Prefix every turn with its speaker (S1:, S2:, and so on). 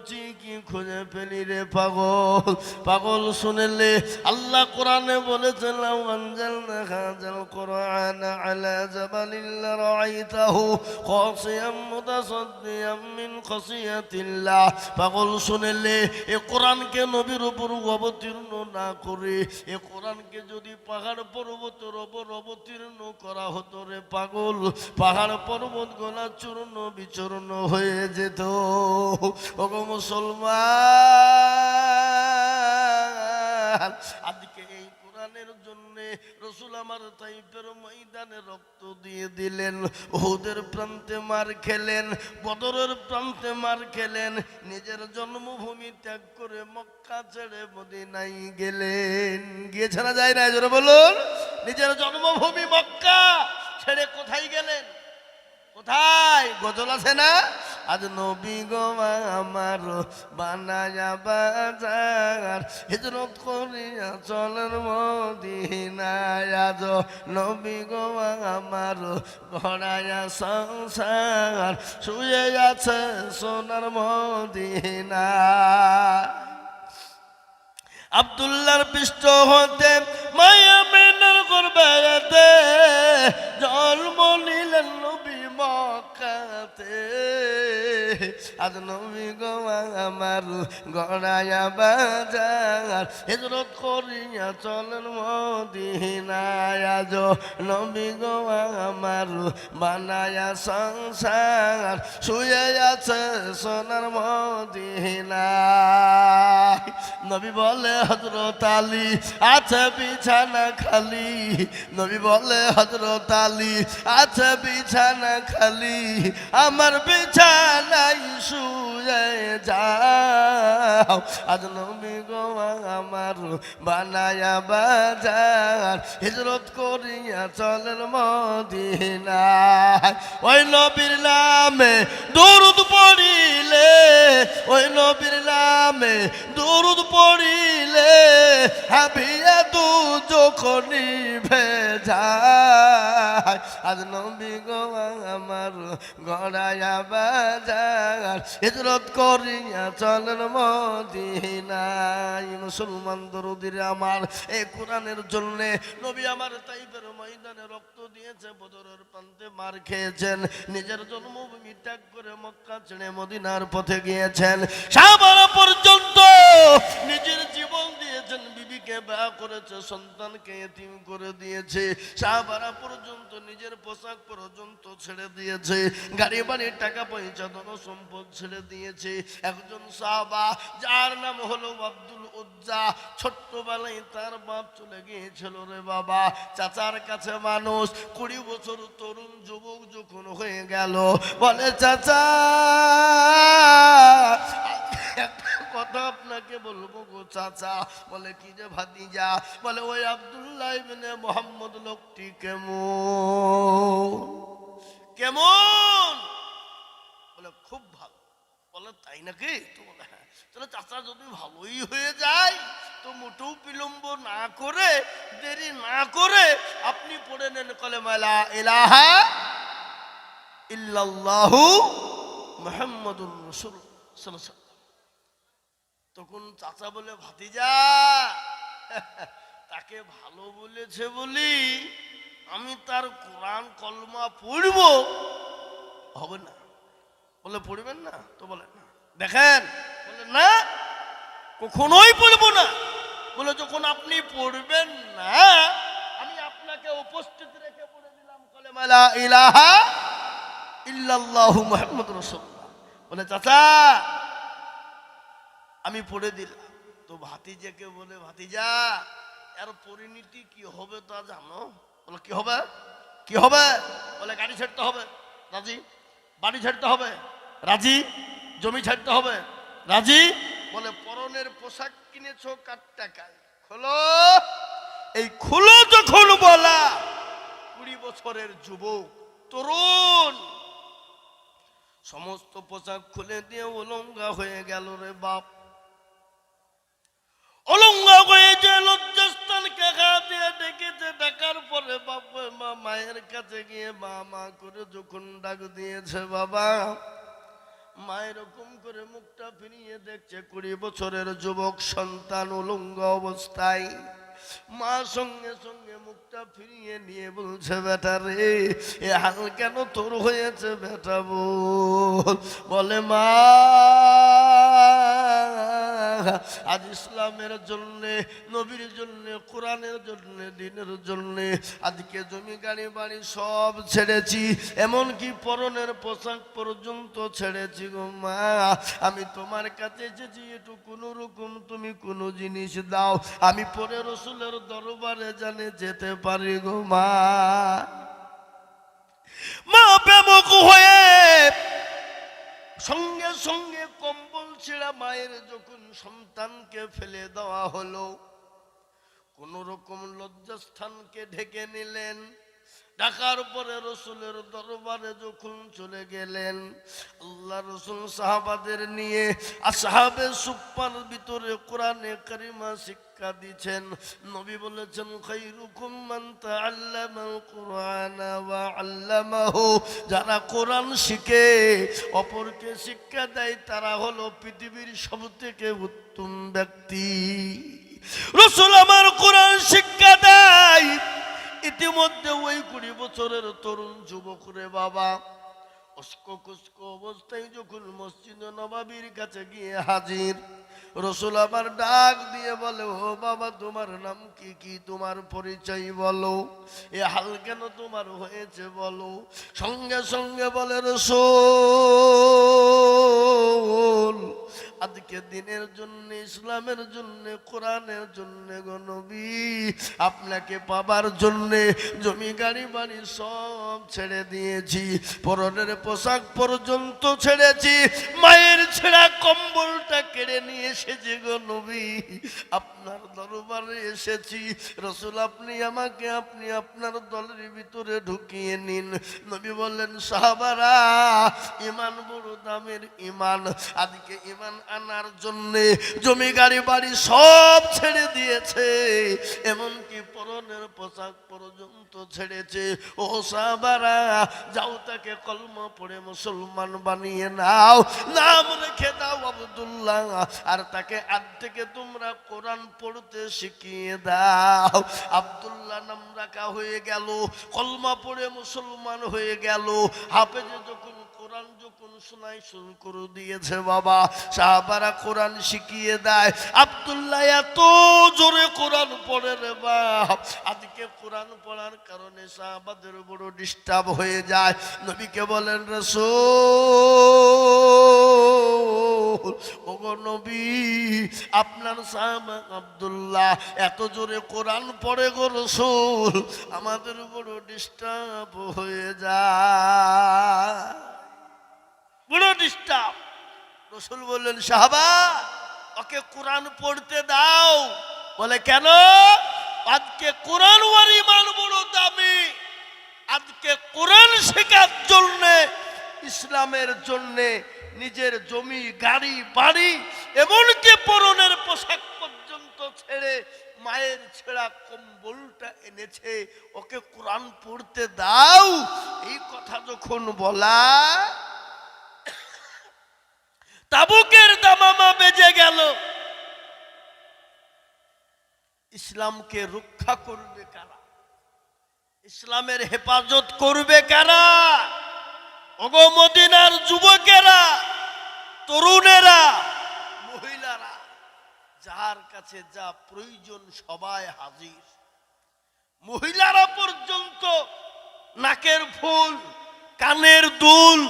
S1: কচি কি খুঁজে পেলি রে পাগল। পাগল শুনেলে আল্লাহ কোরআনে বলেছেন কোরআন পাগল শুনেলে এ কোরআনকে নবীর উপর অবতীর্ণ না করে, এ কোরআনকে যদি পাহাড় পর্বতের ওপর অবতীর্ণ করা হতো রে পাগল, পাহাড় পর্বত গোলা চূর্ণ বিচূর্ণ হয়ে যেত। মুসলমান। আজকে এই কোরআনের জন্য রসুল আমার তাইপের ময়দানে রক্ত দিয়ে দিলেন ওহুদের প্রান্তে মার খেলেন, বদরের প্রান্তে মার খেলেন, নিজের জন্মভূমি ত্যাগ করে মক্কা ছেড়ে মদিনাই গেলেন। গিয়েছে না যায় না জোরে বলুন। নিজের জন্মভূমি মক্কা ছেড়ে কোথায় গেলেন? কোথায়? গজল আছে না? আজ নবী গো আমার বানায়া বাজার। হিজরত করিয়া চলের মদিনায়। আজ নবী গো আমার ঘড়ায়া সংসার। শুয়ে আছে সোনার মদিনা। আবদুল্লাহর পৃষ্ঠ হতে মায়া মেনার করবাতে জন্ম নিলেন নবী মক্কাতে। আজ নবী গো আমার গড়ায়া বাজার। হিজরত করিয়া চলেন মদিনায়। আজ নবী গো আমার বানায়া সংসার। শুয়ে আছে সোনার মদিনায় নবী বলে হজরত আলী আছে বিছানা খালি। নবী বলে হজরত আলী আছে বিছানা খালি। আমার বিছানাই শুয়ে যাও আজ নবী গো আমার বানায়া বাজার, হিজরত করিয়া চলেন মদিনায়। ওই নবীর নামে দরুদ পড়িলে, ওই নবীর নামে দরুদ পড়িলে, হাবিয়া দু যখনই ভেজায় আজ নবী গো আমার গড়ায়া বাজার। হিজরত করিয়া চলেন মদিনায়। মুসলমান দরুদির আমার এই কোরআনের জন্য নবী আমার তাইবের ময়দানে রক্ত দিয়েছে, বদরের প্রান্তে মার খেয়েছেন। নিজের জন্মভূমি ত্যাগ করে মক্কা ছেড়ে মদিনার পথে গিয়েছেন। সাবারা পর্যন্ত নিজের জীবন দিয়েছেন, বিবিকে বিবাহ করেছে, সন্তানকে এতিম করে দিয়েছে সাবারা পর্যন্ত, নিজের পোশাক পর্যন্ত ছেড়ে দিয়েছে গাড়ি বাড়ির টাকা পয়সা ধন সম্পদ ছেড়ে দিয়েছে। একজন সাহাবা, যার নাম হলো আব্দুল উজ্জা, ছোট্টবেলায় তার বাপ চলে গিয়েছিল রে বাবা, চাচার কাছে মানুষ, কুড়ি বছর তরুণ যুবক যখন হয়ে গেল, বলে, চাচা আপনাকে বলব গো চাচা, বলে, কি যে ভাতিজা? বলে, ওই আব্দুল্লাহ ইবনে মোহাম্মদ লোকটি কেমন কেমন? বলে, খুব ভালো। বলে, তাই নাকি? তো বলে হ্যাঁ। তাহলে চাচা, যদি ভালোই হয়ে যায়, তো মোটেও বিলম্ব না করে, দেরি না করে আপনি পড়ে নেন কলে মালা এলাহা ইল্লাল্লাহু মুহাম্মাদুর রাসূল সাল্লাল্লাহু তখন চাচা বলে, ভাতিজা, তাকে ভালো বলেছে বলি আমি তার কোরআন কলমা পড়ব। হবে না। বলে, পড়বেন না? তো বলে, না। দেখেন? বলে, না, কখনোই পড়ব না। বলে, যখন আপনি পড়বেন না, আমি আপনাকে উপস্থিত রেখে পড়ে দিলাম কলেমালা ইলাহা ইল্লাল্লাহু মুহাম্মদ রাসূলুল্লাহ। বলে, চাচা আমি পড়ে দিলাম। তো ভাতিজাকে বলে, ভাতিজা, এর পরিণতি কি হবে তা জানো? বলে, কি হবে? কি হবে? বলে, গাড়ি ছাড়তে হবে। রাজি? বাড়ি ছাড়তে হবে? রাজি? জমি ছাড়তে হবে? রাজি? বলে, পরনের পোশাক কিনেছো কার টাকায়? খোলো। এই খুলো যখন বলা, কুড়ি বছরের যুবক, তরুণ। সমস্ত পোশাক খুলে দিয়ে উলঙ্গা হয়ে গেল রে বাপ। অলঙ্গা হয়েছে লজ্জাস্থানকে গা দিয়ে ডেকেছে ডাকার পরে বাপ মা মায়ের কাছে গিয়ে মা মা করে যখন ডাক দিয়েছে, বাবা, মা এরকম করে মুখটা ফিরিয়ে দেখছে, কুড়ি বছরের যুবক সন্তান উলঙ্গ অবস্থায়। মা সঙ্গে সঙ্গে মুখটা ফিরিয়ে নিয়ে বলছে, বেটা রে, এ হাল কেন তোর হয়েছে, বেটা বল। বলে, মা আজ ইসলামের জন্য, নবীর জন্য, কোরআনের জন্য, দিনের জন্য, আজকে জমি গাড়ি বাড়ি সব ছেড়েছি, এমনকি পরনের পোশাক পর্যন্ত ছেড়েছি গো মা। আমি তোমার কাছে এসেছি একটু কোনো রকম তুমি কোনো জিনিস দাও। আমি পরে রসুলের দরবারে জানে যেতে পারি গো মা। মা প্রেমক হয়ে সঙ্গে সঙ্গে কম্বল ছেঁড়া মায়ের যখন সন্তানকে ফেলে দেওয়া হলো, কোন রকম লজ্জাস্থানকে ঢেকে নিলেন। ঢাকার পরে রসুলের দরবারে যখন চলে গেলেন, আল্লাহ রসুল সাহাবাদের নিয়ে আসাহাবে সুপ্পার ভিতরে কোরআনে কারিমা শিক্ষা দিচ্ছেন। নবী বলেছেন কুরআনা যারা কোরআন শিখে, অপরকে শিক্ষা দেয়, তারা হলো পৃথিবীর সবথেকে উত্তম ব্যক্তি। রসুল আমার ইতিমধ্যে ওই কুড়ি বছরের তরুণ যুবক রে বাবা। কুস্কো অবস্থায় যখন নবাবির কাছে গিয়ে হাজির, রসুল আবার ডাক দিয়ে বলে, ও বাবা, তোমার নাম কি কি তোমার পরিচয় বলো? এ হাল কেন তোমার হয়েছে বলো? সঙ্গে সঙ্গে বলে, রসুল আজকে দিনের জন্য, ইসলামের জন্য, কোরআনের জন্য গনবী আপনাকে পাবার জন্য জমি, গাড়ি, বাড়ি সব ছেড়ে দিয়েছি। পরনের পোশাক পর্যন্ত ছেড়েছি। মায়ের ছেঁড়া কম্বলটা কেড়ে নিয়ে এসেছে গনবী আপনার দরবারে এসেছি। রসুল, আপনি আমাকে, আপনি আপনার দলের ভিতরে ঢুকিয়ে নিন। নবী বললেন, সাহাবারা, ইমান বড় দামের ইমান। আজকে ইমান আনার জন্যে জমি, গাড়ি, বাড়ি সব ছেড়ে দিয়েছে। এমনকি পরনের পোশাক পর্যন্ত ছেড়েছে। ও সাহাবারা, যাও তাকে কলম পড়ে মুসলমান বানিয়ে নাও। নাম রেখে দাও আব্দুল্লাহ, আর তাকে আজ থেকে তোমরা কোরআন পড়তে শিখিয়ে দাও। আব্দুল্লাহ নাম রাখা হয়ে গেল, কলমা পড়ে মুসলমান হয়ে গেল। হাফেজে যখন কোরআন যখন শোনাই শুরু করে দিয়েছে বাবা, সাহাবারা কোরআন শিখিয়ে দেয়, আব্দুল্লাহ এত জোরে কোরআন পড়ে রে বাপ। আজকে কোরআন পড়ার কারণে সাহাবাদের বড় ডিস্টার্ব হয়ে যায়। নবীকে বলেন, রসুল ওগো নবী, আপনার সাহাবা আব্দুল্লাহ এত জোরে কোরআন পড়ে গো রসুল, আমাদের বড় ডিস্টার্ব হয়ে যায়। বড় ডিস্টার্ব। রসুল বললেন সাহাবা ওকে কোরআন পড়তে দাও। বলে, কেন? আজকে কোরআন ওর ইমান বড় দামি আজকে কোরআন শেখার জন্য ইসলামের জন্য নিজের জমি, গাড়ি, বাড়ি, এমনকি পরনের পোশাক পর্যন্ত ছেড়ে মায়ের ছেঁড়া কম্বলটা এনেছে। ওকে কোরআন পড়তে দাও। এই কথা যখন বলা, তাবুকের দামামা বেজে গেল। ইসলামকে রক্ষা করবে কারা? ইসলামের হেফাজত করবে কারা? ওগো মদিনার যুবকেরা, তরুণেরা, মহিলারা, যার কাছে যা প্রয়োজন সবাই হাজির। মহিলারা পর্যন্ত নাকের ফুল, কানের দুল